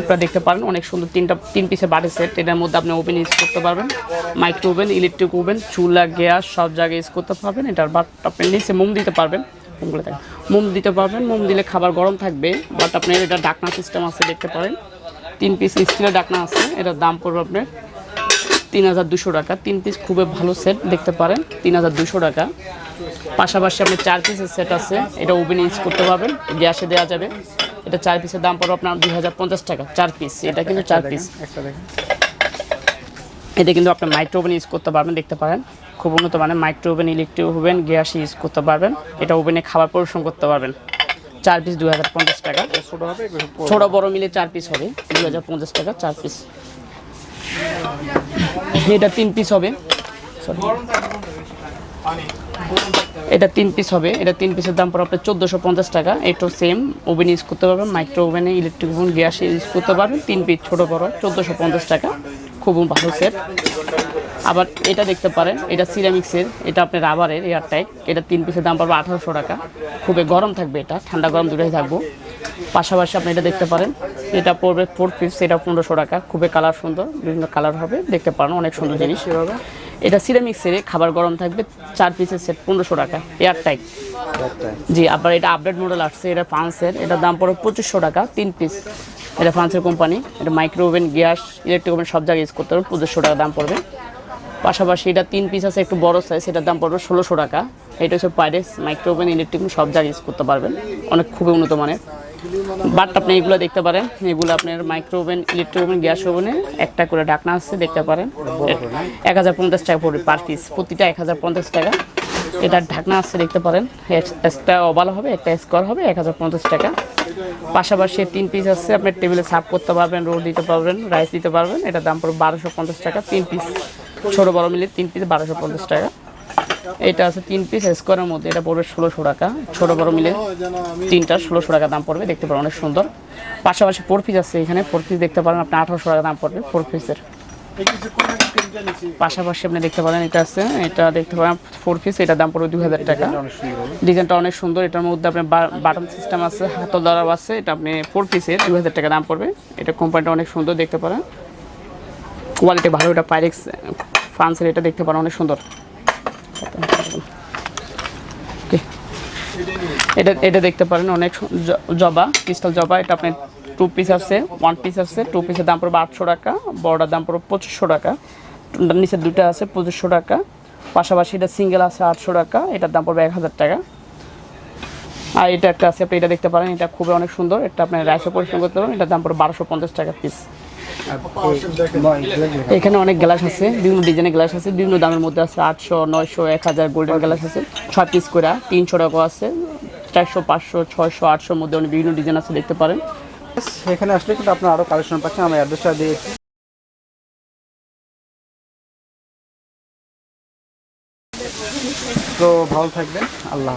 আপনারা দেখতে পারেন, অনেক সুন্দর তিনটা, তিন পিসের বাটি সেট এটার মধ্যে আপনি ওভেন ইউজ করতে পারবেন। মাইক্রো ওভেন ইলেকট্রিক ওভেন চুলা, গ্যাস, সব জায়গায় ইউজ করতে পারবেন। এটার বাট আপনি নিচে মোম দিতে পারবেন। মোমগুলো মোম দিতে পারবেন। মোম দিলে খাবার গরম থাকবে বাট আপনার এটা ডাকনা সিস্টেম আছে, দেখতে পারেন। তিন পিস স্টিলের ডাকনা আছে, এটার দাম পড়বে আপনার তিন হাজার দুশো টাকা। তিন পিস খুবই ভালো সেট দেখতে পারেন, তিন হাজার দুশো টাকা। পাশাপাশি আপনি চার পিসের সেট আছে, এটা ওভেন ইউজ করতে পারবেন। গ্যাসে দেওয়া যাবে। এটা চার পিসের দাম পড়বে আপনার দুই হাজার পঞ্চাশ টাকা চার পিস এটা কিন্তু চার পিস এটা কিন্তু আপনি মাইক্রো ওভেন ইউজ করতে পারবেন দেখতে পারেন। খুব উন্নত মানের micro oven electric oven gas use করতে পারবেন। এটা ওভেনে খাবার পরিবেশন করতে পারবেন। চার পিস দুই হাজার পঞ্চাশ টাকা। ছোট বড়। মিলে চার পিস হবে দুই হাজার পঞ্চাশ টাকা চার পিস এটা তিন পিস হবে। Sorry. এটা তিন পিস হবে। এটা তিন পিসের দাম পড়ে আপনার চোদ্দোশো পঞ্চাশ টাকা। এটাও সেম ওভেন ইউজ করতে পারবেন মাইক্রো ওভেনে ইলেকট্রিক ওভেন গ্যাস ইউজ করতে পারবেন। তিন পিস ছোটো বড় চোদ্দোশো পঞ্চাশ টাকা। খুব ভালো সেট আবার এটা দেখতে পারেন এটা সিরামিক্সের এটা আপনার রাবারের এয়ার টাইপ এটা তিন পিসের দাম পড়বে আঠারোশো টাকা। খুবই গরম থাকবে এটা ঠান্ডা গরম দুটোই থাকব। পাশাপাশি আপনি এটা দেখতে পারেন এটা পড়বে ফোর পিস এটা পনেরোশো টাকা। খুবই কালার সুন্দর বিভিন্ন কালার হবে। দেখতে পারেন অনেক সুন্দর জিনিস। কীভাবে এটা সিরামিক্সের খাবার গরম থাকবে চার পিসের সেট পনেরোশো টাকা এয়ার টাইপ একটা জি, আবার এটা আপডেট মডেল আসছে, এটা ফ্রান্সের এটার দাম পড়বে পঁচিশশো টাকা, তিন পিস এটা ফ্রান্সের কোম্পানি এটা micro oven gas electric oven সব জায়গায় ইউজ করতে পারবেন পঁচিশশো টাকা দাম পড়বে। পাশাপাশি এটা তিন পিস আছে, একটু বড় সাইজ এটার দাম পড়বে ষোলোশো টাকা। এটা হচ্ছে পাইরেক্স মাইক্রো ওভেন ইলেকট্রিক সব জায়গায় ইউজ করতে পারবেন। অনেক খুবই উন্নত মানের। বাট আপনি এগুলো দেখতে পারেন। এগুলো আপনার micro oven electric oven gas ওভেনে একটা করে ঢাকনা আছে, দেখতে পারেন। এক হাজার পঞ্চাশ টাকা পড়বে পার পিস প্রতিটা এক হাজার পঞ্চাশ টাকা। এটার ঢাকনা আছে, দেখতে পারেন। একটা ওভাল হবে, একটা স্কোয়ার হবে, এক হাজার পঞ্চাশ টাকা। পাশাপাশি তিন পিস আছে আপনার টেবিলে সার্ভ করতে পারবেন রোল দিতে পারবেন রাইস দিতে পারবেন। এটার দাম পড়বে বারোশো পঞ্চাশ টাকা, তিন পিস ছোটো বড়ো মিলে তিন পিস বারোশো পঞ্চাশ টাকা। এটা আছে তিন পিস স্কোয়ারের মধ্যে এটা পড়বে ষোলোশো টাকা। ছোটো বড় মিলে তিনটা ষোলোশো টাকা দাম পড়বে, দেখতে পারেন অনেক সুন্দর। পাশাপাশি ফোর পিস আছে এখানে ফোর পিস দেখতে পারেন আপনি আঠারোশো টাকা দাম পড়বে ফোর পিসের পাশাপাশি আপনি দেখতে পারেন এটা আছে, এটা দেখতে পারেন ফোর পিস এটার দাম পড়বে দুই হাজার টাকা। ডিজাইনটা অনেক সুন্দর, এটার মধ্যে আপনার বাটন সিস্টেম আছে, হাতল দ্বারাও আছে এটা আপনি ফোর পিসের দুই হাজার টাকা দাম পড়বে। এটা কোম্পানিটা অনেক সুন্দর, দেখতে পারেন। কোয়ালিটি ভালো, এটা পাইরেক্স ফ্রান্সের এটা দেখতে পারেন অনেক সুন্দর. এটা এটা দেখতে পারেন, অনেক জবা ক্রিস্টাল জবা। এটা আপনি টু পিস আছে ওয়ান পিস আছে। টু পিসের দাম পড়বে আটশো টাকা বড়টার দাম পড়বে পঁচিশশো টাকা। নিচের দুটো আছে, পঁচিশশো টাকা। পাশাপাশি এটা সিঙ্গেল আছে, আটশো টাকা। এটার দাম পড়বে এক হাজার টাকা। আর এটা একটা আছে, আপনি এটা দেখতে পারেন, এটা খুবই অনেক সুন্দর। এটা আপনি রাইসে পরিশ্রম করতে পারেন এটার দাম পড়বে বারোশো পঞ্চাশ টাকা পিস এখানে অনেক গ্লাস আছে, বিভিন্ন ডিজাইনের গ্লাস আছে, বিভিন্ন দামের মধ্যে আছে, আটশো, নয়শো, এক হাজার গোল্ডেন গ্লাস আছে। ছয় পিস করে, তিনশো টাকা আছে, চারশো, পাঁচশো, ছয়শো, আটশোর মধ্যে অনেক বিভিন্ন ডিজাইন আছে, দেখতে পারেন। এখানে আসলে কিন্তু আপনার আরও কালেকশন পাচ্ছেন, আমি অ্যাড্রেসটা দিয়েছি তো ভালো থাকবেন, আল্লাহ